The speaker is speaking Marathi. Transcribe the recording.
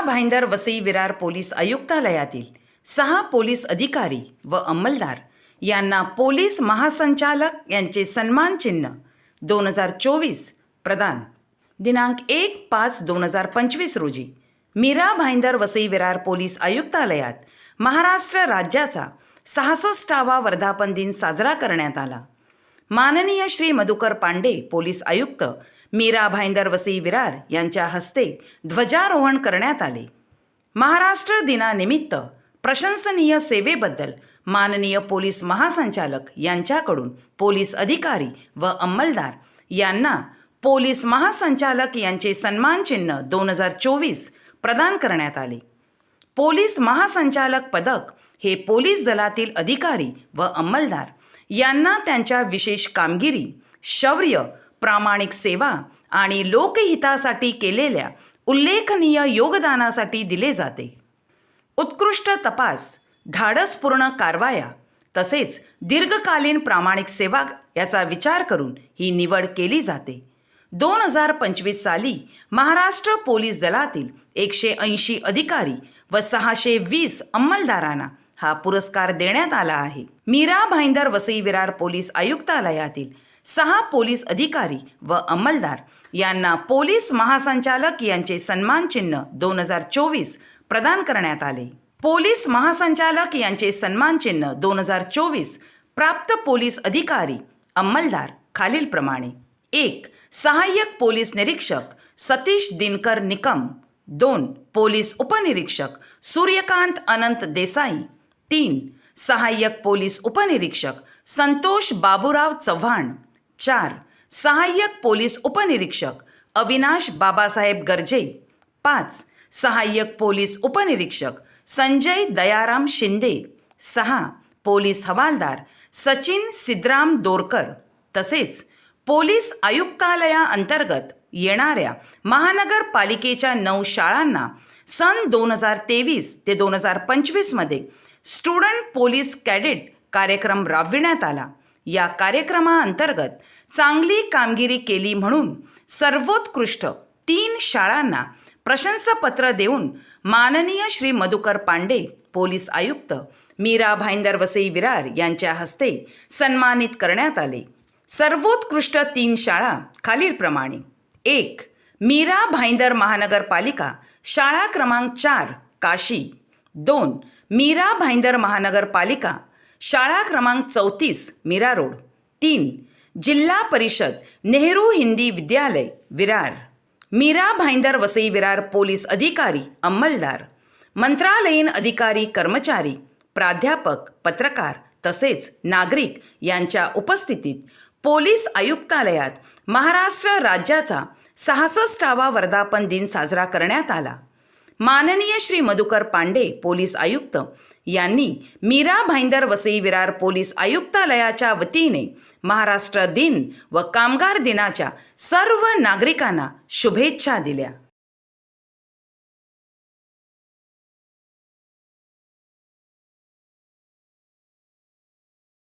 भाईंदर वसई विरार पोलीस आयुक्तालयातील सहा पोलीस अधिकारी व अंमलदार यांना पोलीस महासंचालक यांचे सन्मानचिन्ह दोन हजार चोवीस प्रदान. दिनांक एक पाच दोन हजार पंचवीस रोजी मीरा भाईंदर वसई विरार पोलीस आयुक्तालयात महाराष्ट्र राज्याचा सहासष्टावा वर्धापन दिन साजरा करण्यात आला. माननीय श्री मधुकर पांडे पोलीस आयुक्त मीरा भाईंदर वसई विरार यांच्या हस्ते ध्वजारोहण करण्यात आले. महाराष्ट्र दिनानिमित्त प्रशंसनीय सेवेबद्दल माननीय पोलीस महासंचालक यांच्याकडून पोलीस अधिकारी व अंमलदार यांना पोलीस महासंचालक यांचे सन्मान चिन्ह दोन हजार चोवीस प्रदान करण्यात आले. पोलीस महासंचालक पदक हे पोलीस दलातील अधिकारी व अंमलदार यांना त्यांच्या विशेष कामगिरी शौर्य प्रामाणिक सेवा आणि लोकहितासाठी केलेल्या उल्लेखनीय योगदानासाठी दिले जाते. उत्कृष्ट तपास धाडसपूर्ण कारवाया तसेच दीर्घकालीन प्रामाणिक सेवा याचा विचार करून ही निवड केली जाते. दोन हजार पंचवीस साली महाराष्ट्र पोलीस दलातील एकशे ऐंशी अधिकारी व सहाशे वीस अंमलदारांना हा पुरस्कार देण्यात आला आहे. मीरा भाईंदर वसई विरार पोलीस आयुक्तालयातील सहा पोलीस अधिकारी व अंमलदार यांना पोलीस महासंचालक यांचे सन्मानचिन्ह दोन हजार चोवीस प्रदान करण्यात आले. पोलीस महासंचालक यांचे सन्मानचिन्ह दोन हजार चोवीस प्राप्त पोलीस अधिकारी अंमलदार खालीलप्रमाणे एक सहाय्यक पोलीस निरीक्षक सतीश दिनकर निकम. दोन पोलीस उपनिरीक्षक सूर्यकांत अनंत देसाई. तीन सहाय्यक पोलीस उपनिरीक्षक संतोष बाबूराव चव्हाण. चार सहाय्यक पोलीस उपनिरीक्षक अविनाश बाबासाहेब गर्जे. पाच सहाय्यक पोलीस उपनिरीक्षक संजय दयाराम शिंदे. सहा पोलीस हवालदार सचिन सिद्धराम दोरकर. तसेच पोलीस आयुक्तालयाअंतर्गत येणाऱ्या महानगरपालिकेच्या नऊ शाळांना सन दोन हजार तेवीस ते दोन हजार पंचवीसमध्ये स्टुडंट पोलीस कॅडेट कार्यक्रम राबविण्यात आला. या कार्यक्रमाअंतर्गत चांगली कामगिरी केली म्हणून सर्वोत्कृष्ट तीन शाळांना प्रशंसापत्र देऊन माननीय श्री मधुकर पांडे पोलीस आयुक्त मीरा भाईंदर वसई विरार यांच्या हस्ते सन्मानित करण्यात आले. सर्वोत्कृष्ट तीन शाळा खालीलप्रमाणे एक मीरा भाईंदर महानगरपालिका शाळा क्रमांक चार काशी. दोन मीरा भाईंदर महानगरपालिका शाळा क्रमांक चौतीस मीरा रोड. तीन जिल्हा परिषद नेहरू हिंदी विद्यालय विरार. मीरा भाईंदर वसई विरार पोलीस अधिकारी अंमलदार. मंत्रालयीन अधिकारी कर्मचारी प्राध्यापक पत्रकार तसेच नागरिक यांच्या उपस्थितीत पोलीस आयुक्तालयात महाराष्ट्र राज्याचा सहासष्टावा वर्धापन दिन साजरा करण्यात आला. माननीय श्री मधुकर पांडे पोलीस आयुक्त. यांनी मीरा भाईंदर वसई विरार पोलीस आयुक्तालयाच्या वतीने महाराष्ट्र दिन व कामगार दिनाच्या सर्व नागरिकांना शुभेच्छा दिल्या.